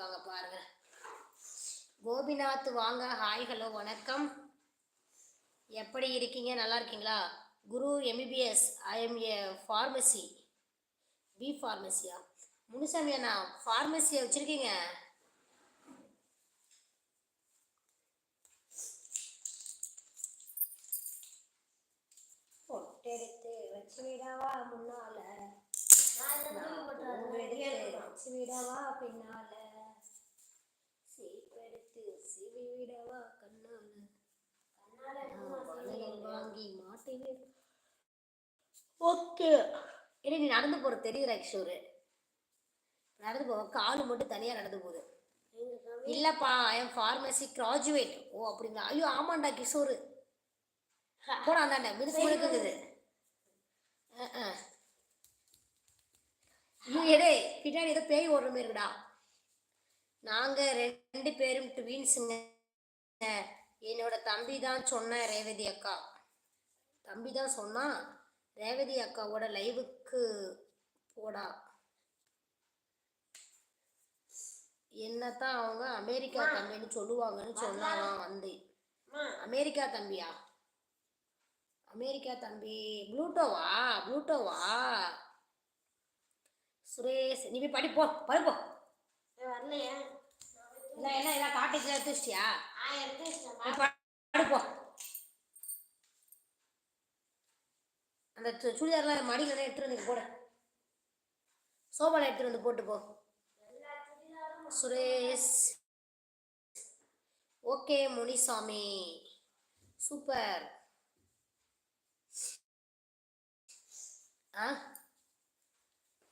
இருக்காங்க பாருங்க. கோபிநாத் வாங்க ஹாய் ஹலோ வணக்கம். எப்படி இருக்கீங்க? நல்லா இருக்கீங்களா? குரு MBBS I am a pharmacy B ஃபார்மசியா Munusamy அண்ணா ஃபார்மசியை வச்சுருக்கீங்க? பொட்டெடுத்து வச்சு விடவா முன்னால வச்சு விடவா பின்னால? சீவி விடவா கண்ணால? வாங்கி மாட்டி ஓகே. இல்லை நீ நடந்து போற தெரியுற கிஷோரு. நடந்து போ காலு மட்டும் தனியா நடந்து போகுது. இல்லப்பா என் ஃபார்மசி கிராஜுவேட் ஓ அப்படிங்களா? ஐயோ ஆமாண்டா கிஷோரு. போடா அந்தாண்ட மிதுக்குங்குது அஹ், அஹ். நீ எடே பின்னாடி ஏதோ பேய் ஓடுற மாதிரி இருக்குடா. நாங்க ரெண்டு பேரும் ட்வீன்ஸுங்க என்னோட தம்பி தான் சொன்ன ரேவதி அக்கா. தம்பி தான் சொன்னா ரேவதி அக்காவோட லைவுக்கு போடா. என்னத்தான் அவங்க அமெரிக்கா தம்பின்னு சொல்லுவாங்கன்னு சொன்னாலாம் வந்து. அமெரிக்கா தம்பியா? அமெரிக்கா தம்பி ப்ளூட்டோவா? ப்ளூட்டோவா? சுரேஷ் நீ போய் படிப்போ படிப்போ. வரலையா. இல்லை என்ன எல்லாம் காட்டேஜில் எடுத்து அந்த சுடிதார்லாம் மடியில் எடுத்துட்டு வந்து போட. சோபாவில் எடுத்துட்டு வந்து போட்டு போ. சுரேஷ். ஓகே முனிசாமி. சூப்பர். ஆ?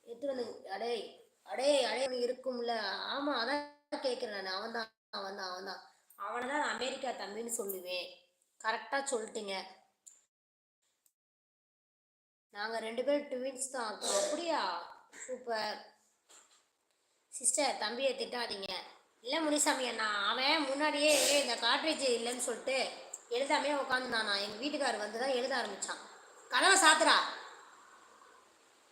எடுத்துட்டு வந்து அடே அடே அடே இருக்கும்ல. ஆமா அதான் கேட்குறேன் நான். அவன் தான் அவன் தான் அவன் தான். அவனை தான் நான் அமெரிக்கா தம்பின்னு சொல்லுவேன். கரெக்டாக சொல்லிட்டீங்க. நாங்கள் ரெண்டு பேரும் ட்வின்ஸ் தான். அக்கா. அப்படியா? சூப்பர் சிஸ்டர் தம்பியை திட்டாதீங்க. இல்லை முனிசாமி அண்ணா அவன் முன்னாடியே இந்த காட்ரேஜ் இல்லைன்னு சொல்லிட்டு எழுதாமே உட்காந்துருந்தானா எங்கள் வீட்டுக்காரர் வந்து தான் எழுத ஆரம்பித்தான் கதவை சாத்துறா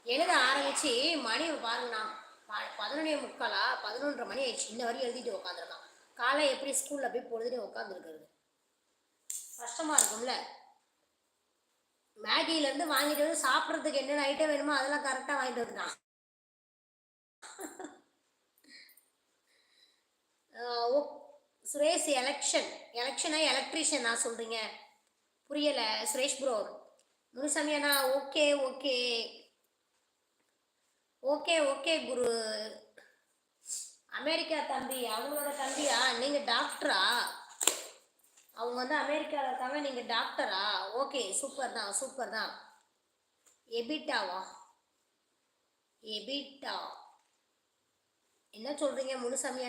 எழுத ஆரம்பிச்சு மணி பாருங்கண்ணா. பதினொன்னே முக்காலா? பதினொன்றரை மணி ஆயிடுச்சு. இன்ன வரையும் எழுதிட்டு உட்காந்துருக்கான் காலை எப்படி ஸ்கூலில் போய் பொழுதுனே உட்காந்துருக்கிறது கஷ்டமாக இருக்கும்ல. மேகிலேருந்து வாங்கிட்டு வந்து சாப்பிட்றதுக்கு என்னென்ன ஐட்டம் வேணுமோ அதெல்லாம் கரெக்டாக வாங்கிட்டு வந்துட்டான். ஓ சுரேஷ் எலெக்ஷன் எலெக்ஷனா எலக்ட்ரீஷியன் நான் சொல்கிறீங்க புரியலை சுரேஷ் ப்ரோ முனுசாமியானா ஓகே ஓகே ஓகே ஓகே குரு. அமெரிக்கா தம்பி அவங்களோட தம்பியா? நீங்கள் டாக்டரா? அவங்க வந்து அமெரிக்காவில் இருக்காங்க நீங்கள் டாக்டரா? ஓகே சூப்பர் தான் சூப்பர் தான். எபிட்டாவா? எபிட்டா. என்ன சொல்கிறீங்க முனுசாமி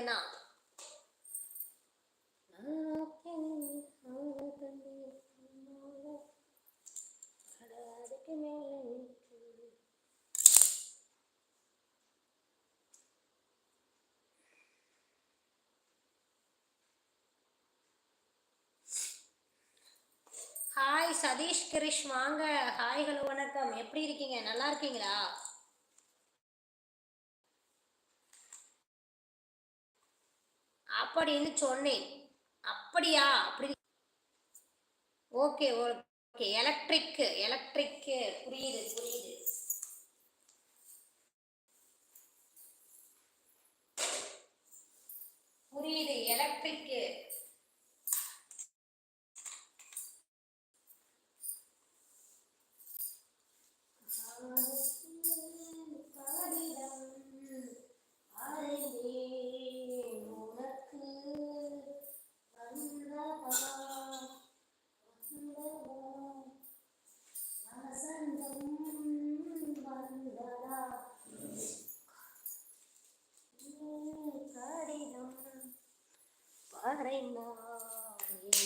ஹாய் சதீஷ் கிரிஷ் வாங்க. ஹாய் ஹலோ வணக்கம். எப்படி இருக்கீங்க? நல்லா இருக்கீங்களா? அப்படின்னு சொன்னேன். அப்படியா? அப்படி. Okay okay. எலக்ட்ரிக் எலக்ட்ரிக் புரியுது புரியுது. புரியுது எலக்ட்ரிக்கு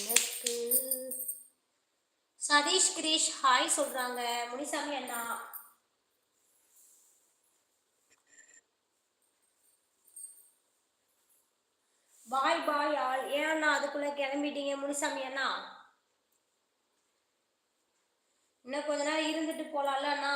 எனக்கு சதீஷ் கிரீஷ் ஹாய் சொல்றாங்க. முனிசாமி அண்ணா. பாய் பாய் ஆள் ஏன் அண்ணா அதுக்குள்ள கிளம்பிட்டீங்க முனிசாமி அண்ணா? இன்னும் கொஞ்ச நேரம் இருந்துட்டு போலாம்ல அண்ணா?